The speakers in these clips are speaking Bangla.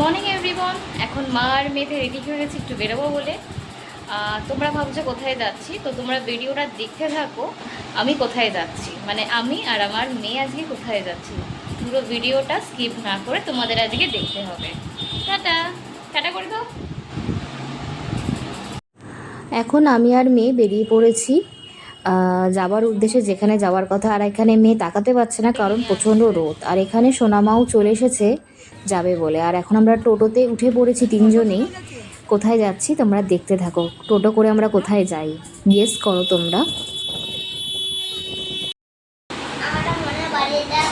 মর্নিং এভরিওয়ান এখন মা আর মেয়েতে রেডি হয়ে গেছে, একটু বেরোবো বলে। তোমরা ভাবছ কোথায় যাচ্ছি? তো তোমরা ভিডিওটা দেখতে থাকো, আমি কোথায় যাচ্ছি? মানে আমি আর আমার মেয়ে আজকে কোথায় যাচ্ছি? পুরো ভিডিওটা স্কিপ না করে তোমাদের আজকে দেখতে হবে। টাটা! টাটা করে দাও। এখন আমি আর মেয়ে বেরিয়ে পড়েছি। যাবার উদ্দেশ্যে যেখানে যাওয়ার কথা আর এখানে মেয়ে তাকাতে পারছে না কারণ প্রচণ্ড রোদ। আর এখানে সোনামাও চলে এসেছে যাবে বলে। আর এখন আমরা টোটোতে উঠে পড়েছি তিনজনেই। কোথায় যাচ্ছি তোমরা দেখতে থাকো। টোটো করে আমরা কোথায় যাই? গেস করো তোমরা। বাড়িটা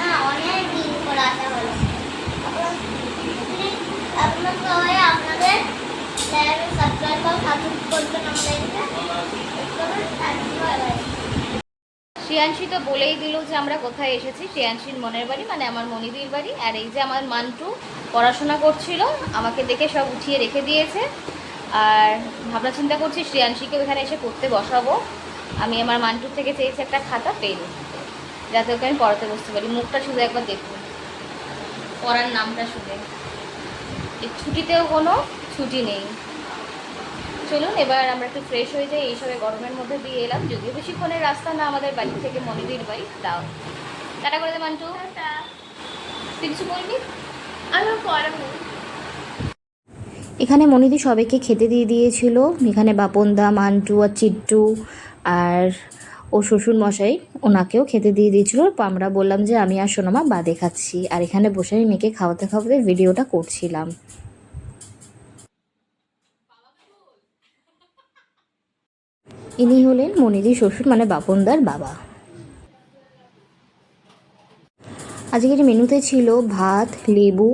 আহ, অনেক দিন পর আসা হলো আপনার সবাই আপনাদের চ্যানেল সাবস্ক্রাইব করে সাপোর্ট করবেন আমাদেরকে করবেন ধন্যবাদ শ্রেয়াংশী তো বলেই দিল যে আমরা কোথায় এসেছি। শ্রেয়াংশীর মনের বাড়ি মানে আমার মনিদির বাড়ি। আর এই যে আমার মান্টু পড়াশোনা করছিল, আমাকে দেখে সব উঠিয়ে রেখে দিয়েছে। আর ভাবনা চিন্তা করছি শ্রেয়াংশীকে ওখানে এসে পড়তে বসাবো। আমি আমার মান্টুর থেকে চেয়েছি একটা খাতা পেন যাতে ওকে আমি পড়াতে বসতে পারি। মুখটা শুধু একবার দেখুন। পড়ার নামটা শুনে। ছুটিতেও কোনো ছুটি নেই। চলুন এবার আমরা একটু ফ্রেশ হয়ে যাই এইসবে গরমের মধ্যে দিয়ে এলাম। যদিও বেশিক্ষণের রাস্তা না আমাদের বাড়ি থেকে মনিদির বাড়ি তাও টাটা করে দে মান্টু তুই কিছু বলবি? আমি পরে এখানে মনিদি সবাইকে খেতে দিয়ে দিয়েছিল। এখানে বাপনদা মান্টু আর চিট্টু আর ও শ্বশুর মশাই ওনাকেও খেতে দিয়ে দিয়েছিল। আমরা বললাম যে আমি আর সোনামা বাদে খাচ্ছি। আর এখানে বসে আমি মেয়েকে খাওয়াতে খাওয়াতে ভিডিওটা করছিলাম। ইনি হলেন মনিদি শ্বশুর মানে বাপনদার বাবা। আজকের মেনুতে ছিল ভাত, লেবু,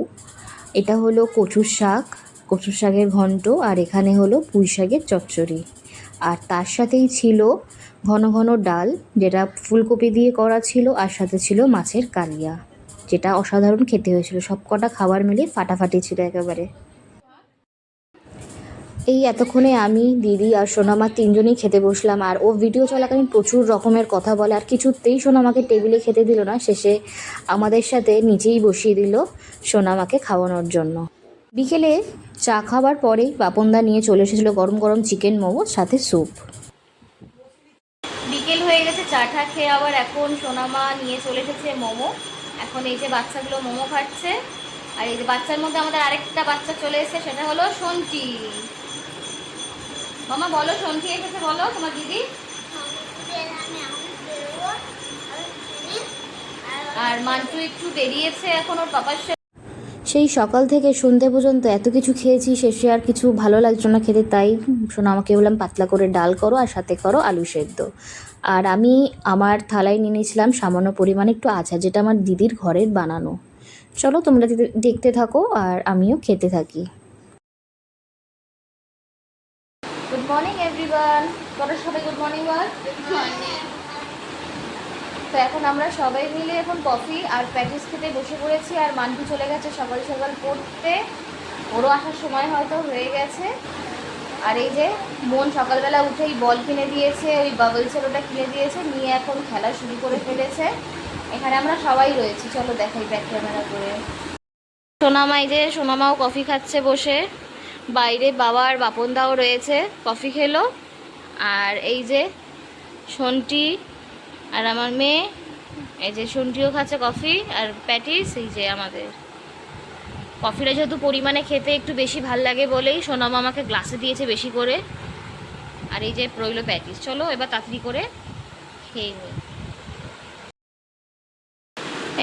এটা হলো কচুর শাক, কচুর শাকের ঘন্ট, আর এখানে হলো পুঁই শাকের চচ্চড়ি। আর তার সাথেই ছিল ঘন ঘন ডাল, যেটা ফুলকপি দিয়ে করা ছিল, আর সাথে ছিল মাছের কালিয়া, যেটা অসাধারণ খেতে হয়েছিল। সব কটা খাবার মিলিয়ে ফাটাফাটি ছিল একেবারে। এই এতক্ষণে আমি, দিদি আর সোনামা তিনজনেই খেতে বসলাম। আর ও ভিডিও চলাকালীন প্রচুর রকমের কথা বলে, আর কিছুতেই সোনামাকে টেবিলে খেতে দিল না। শেষে আমাদের সাথে নিচেই বসিয়ে দিল সোনামাকে খাওয়ানোর জন্য। বিকেলে চা খাবার পরেই বাপনদা নিয়ে চলে এসেছিল গরম গরম চিকেন মোমো সাথে স্যুপ বিকেল হয়ে গেছে চাটা খেয়ে আবার এখন সোনামা নিয়ে চলে এসেছে মোমো। এখন এই যে বাচ্চাগুলো মোমো খাচ্ছে, আর এই যে বাচ্চার মধ্যে আমাদের আরেকটা বাচ্চা চলে এসেছে, সেটা হলো সন্টি মামা, বলো সন্টি এসেছে, বলো, তোমার দিদি। আর মান্টু একটু বেরিয়েছে এখন, ওর পাপার সেই সকাল থেকে সন্ধে পর্যন্ত এত কিছু খেয়েছি, শেষে আর কিছু ভালো লাগছে না খেতে, তাই শোনো, আমাকে বললাম, পাতলা করে ডাল করো আর সাথে করো আলু সেদ্ধ। আর আমি আমার থালায় নিয়ে নিয়েছিলাম সামান্য পরিমাণে একটু আচার যেটা আমার দিদির ঘরের বানানো। চলো, তোমরা দেখতে থাকো আর আমিও খেতে থাকি। গুড মর্নিং এভরিওয়ান তোরা সবাই গুড মর্নিং বল তো এখন আমরা সবাই মিলে এখন কফি আর প্যাটিস খেতে বসে পড়েছি আর মান্টু চলে গেছে সকাল সকাল পড়তে। ওরও আসার সময় হয়তো হয়ে গেছে। আর এই যে, মন সকালবেলা উঠেই বল কিনে দিয়েছে, ওই বাবলসের ওটা কিনে দিয়েছে, নিয়ে এখন খেলা শুরু করে ফেলেছে। এখানে আমরা সবাই রয়েছি। চলো দেখাই ব্যাক ক্যামেরা করে। সোনামা, এই যে, সোনামাও কফি খাচ্ছে বসে। বাইরে বাবা আর বাপনদাও রয়েছে, কফি খেলো। আর এই যে সন্টি আর আমার মেয়ে, এই যে সন্টিও খাচ্ছে কফি আর প্যাটিস, এই যে আমাদের। কফিটা যেহেতু পরিমাণে খেতে একটু বেশি ভালো লাগে বলেই সোনামা আমাকে গ্লাসে দিয়েছে বেশি করে। আর এই যে রইল প্যাটিস। চলো এবার তাড়াতাড়ি করে খেয়ে নিই।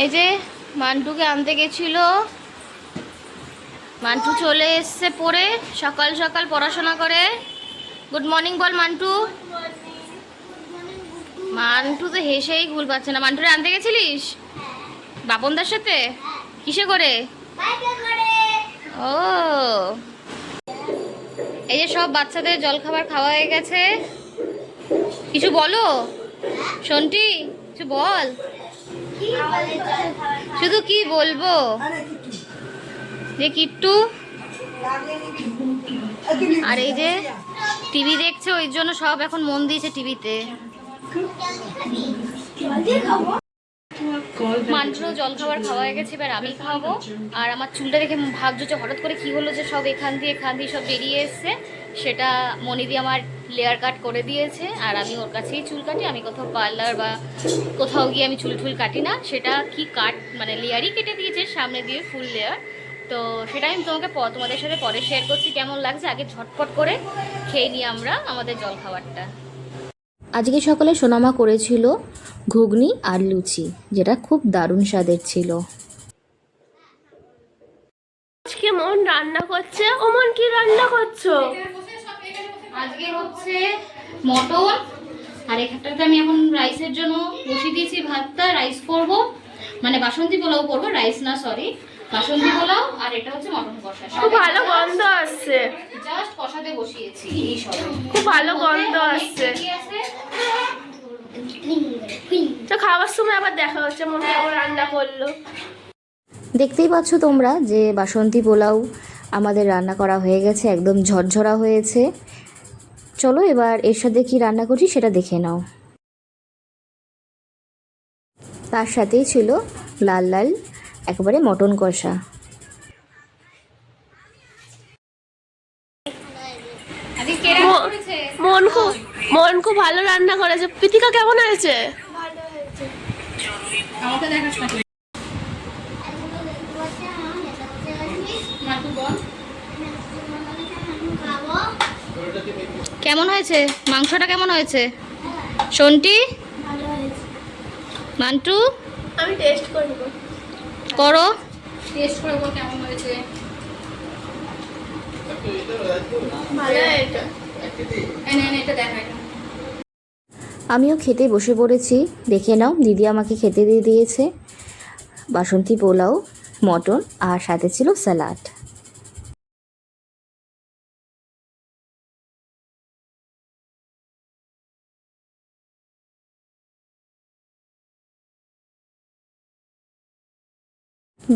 এই যে মান্টুকে আনতে গেছিল। মান্টু চলে এসছে পড়ে, সকাল সকাল পড়াশোনা করে। গুড মর্নিং বল মান্টু। মান্টু তো হেসেই ঘুল পাচ্ছে না। মান্টুরে আনতে গেছিলিস? বাপনদার সাথে? কিসে করে? ও। এই যে সব বাচ্চাদের জলখাবার খাওয়া হয়ে গেছে। কিছু বলো? শোনটি, কিছু বল? শুধু কি বলব? যে কিট্টু। আর এই যে টিভি দেখছে, ওই জন্য সব এখন মন দিয়েছে টিভিতে। জল খাবার খাওয়া হয়ে গেছে, এবার আমি খাব। আর আমার চুলটা দেখে যে হঠাৎ করে হলো যে সব এখান দিয়ে এখান দিয়ে সব বেরিয়ে সেটা আমার লেয়ার কাট করে দিয়েছে, আর আমি ওর কাছেই চুল কাটি। আমি কোথাও পার্লার বা কোথাও গিয়ে আমি চুল টুল কাটি না। সেটা কি কাট মানে লেয়ারই কেটে দিয়েছে, সামনে দিয়ে ফুল লেয়ার তো সেটা আমি তোমাকে তোমাদের সাথে পরে শেয়ার করছি কেমন লাগছে? আগে ঝটপট করে খেয়ে নিই আমরা আমাদের জল খাবারটা আজকে সকালে সোনামা করেছিল ঘুগনি আর লুচি যেটা খুব দারুণ স্বাদের ছিল। আজকে মন রান্না করছে। ও মন কি রান্না করছ? আজকে হচ্ছে মটন আর এখানটাতে আমি এখন রাইসের জন্য বসিয়ে দিয়েছি ভাতটা রাইস করব। মানে বাসন্তী পোলাও করব রাইস না সরি বাসন্তী পোলাও আর এটা হচ্ছে মটন কষা। খুব ভালো গন্ধ আসছে। জাস্ট কষাতে বসিয়েছি এই সব। খুব ভালো গন্ধ আসছে। তো খাওয়ার সময় আবার দেখা হচ্ছে মন কেমন রান্না করল। দেখতেই পাচ্ছ তোমরা যে বাসন্তী পোলাও আমাদের রান্না করা হয়ে গেছে একদম ঝরঝরা হয়েছে। চলো এবার এর সাথে কি রান্না করছি সেটা দেখে নাও। তার সাথেই ছিল লাল লাল একেবারে মটন কষা। আজকে কে রান্না ম- করেছে? মন খুব মন খুব ভালো রান্না করেছে। প্রীতিকা কেমন হয়েছে? কেমন হয়েছে? মাংসটা কেমন হয়েছে? শন্টি ভালো হয়েছে। মান্টু? আমি টেস্ট করব করো। টেস্ট করে বল কেমন হয়েছে। ভালো হয়েছে এনে এনে এটা দেখা আমিও খেতে বসে পড়েছি। দেখে নাও দিদি আমাকে খেতে দিয়ে দিয়েছে। বাসন্তী পোলাও মটন আর সাথে ছিল স্যালাড।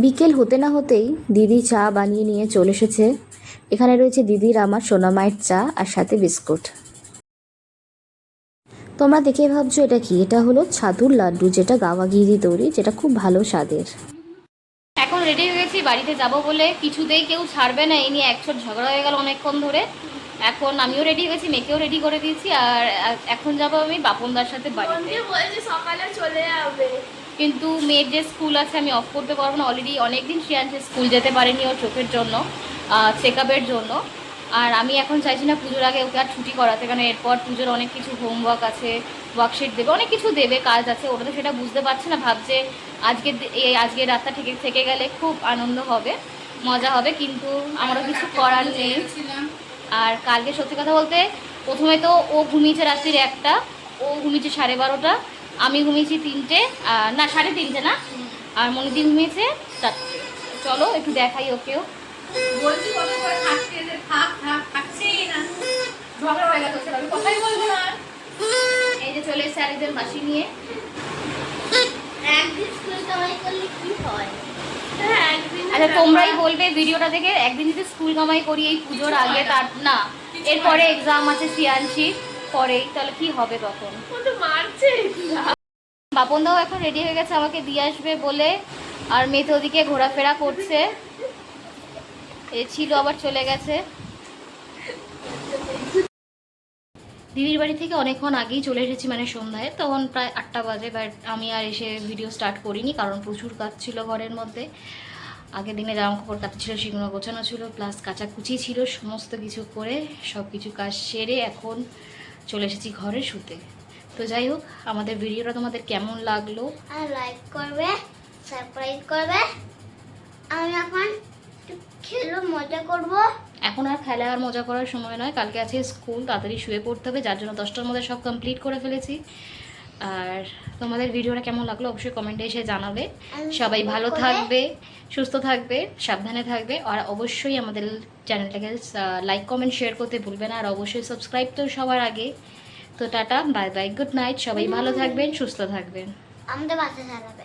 বিকেল হতে না হতেই দিদি চা বানিয়ে নিয়ে চলে এসেছে। এখানে রয়েছে দিদির আমার সোনামায়ের চা আর সাথে বিস্কুট। তোমরা দেখে ভাবছ এটা কি? এটা হলো ছাতুর লাড্ডু যেটা গাওয়া ঘি দিয়ে তৈরি যেটা খুব ভালো স্বাদের। এখন রেডি হয়ে গেছি বাড়িতে যাব বলে কিছুতেই কেউ ছাড়বে না এই নিয়ে একশো ঝগড়া হয়ে গেল অনেকক্ষণ ধরে। এখন আমিও রেডি হয়ে গেছি মেয়েকেও রেডি করে দিয়েছি আর এখন যাব আমি বাপনদার সাথে বাড়িতে। বলছে সকালে চলে যাবে। কিন্তু মেয়ের যে স্কুল আছে আমি অফ করতে পারব না। অলরেডি অনেকদিন সে আছে স্কুল যেতে পারেনি ওর চোখের জন্য চেক জন্য। আর আমি এখন চাইছি না পুজোর আগে ওকে আর ছুটি করাতে কারণ এরপর পুজোর অনেক কিছু হোমওয়ার্ক আছে ওয়ার্কশিট দেবে, অনেক কিছু দেবে, কাজ আছে ওটা তো সেটা বুঝতে পারছে না, ভাবছে আজকে এই আজকে রাতটা থেকে থেকে গেলে খুব আনন্দ হবে, মজা হবে, কিন্তু আমারও কিছু করার নেই। আর কালকে সত্যি কথা বলতে প্রথমে তো ও ঘুমিয়েছে রাত্রির একটা, ও ঘুমিয়েছে সাড়ে বারোটা আমি ঘুমিয়েছি তিনটে না সাড়ে তিনটে না? আর মনিদি ঘুমিয়েছে চারটে চলো একটু দেখাই ওকেও। বলছি কত করে থাকছে যে থাক থাক থাকছেই না। ঝগড়া হয়ে গেছে আমি কথাই বলব না এই যে চলে এসছে আরেকজন বাসি নিয়ে। একদিন স্কুল কামাই করলে কি হয়? হ্যাঁ আচ্ছা তোমরাই বলবে ভিডিওটা দেখে একদিন যদি স্কুল কামাই করি এই পুজোর আগে তার না এরপরে এক্সাম আছে সিয়ানসি পরেই তাহলে কি হবে তখন? মারছে। বাপনদাও এখন রেডি হয়ে গেছে আমাকে দিয়ে আসবে বলে আর মেয়ে তো ওদিকে ঘোরাফেরা করছে। এ ছিল আবার চলে গেছে। দিদির বাড়ি থেকে অনেকক্ষণ আগেই চলে এসেছি মানে সন্ধ্যায়। তখন প্রায় আটটা বাজে বাট আমি আর এসে ভিডিও স্টার্ট করিনি কারণ প্রচুর কাজ ছিল ঘরের মধ্যে। আগের দিনে জামা কাপড় কাচা ছিল সেগুলো গোছানো ছিল প্লাস কাচাকুচি ছিল সমস্ত কিছু করে সব কিছু কাজ সেরে এখন চলে এসেছি ঘরে শুতে। তো যাই হোক আমাদের ভিডিওটা তোমাদের কেমন লাগল? আর লাইক করবে সাবস্ক্রাইব করবে। আমি এখন খেলো মজা করব। এখন আর খেলা আর মজা করার সময় নয় কালকে আছে স্কুল তাড়াতাড়ি শুয়ে পড়তে হবে যার জন্য দশটার মধ্যে সব কমপ্লিট করে ফেলেছি। আর তোমাদের ভিডিওটা কেমন লাগল অবশ্যই কমেন্টে এসে জানাবে। সবাই ভালো থাকবে সুস্থ থাকবে সাবধানে থাকবে আর অবশ্যই আমাদের চ্যানেলটাকে লাইক কমেন্ট শেয়ার করতে ভুলবে না আর অবশ্যই সাবস্ক্রাইব তো সবার আগে। তো tata bye bye good night সবাই ভালো থাকবেন সুস্থ থাকবেন। আমাদের বাসা চালাবে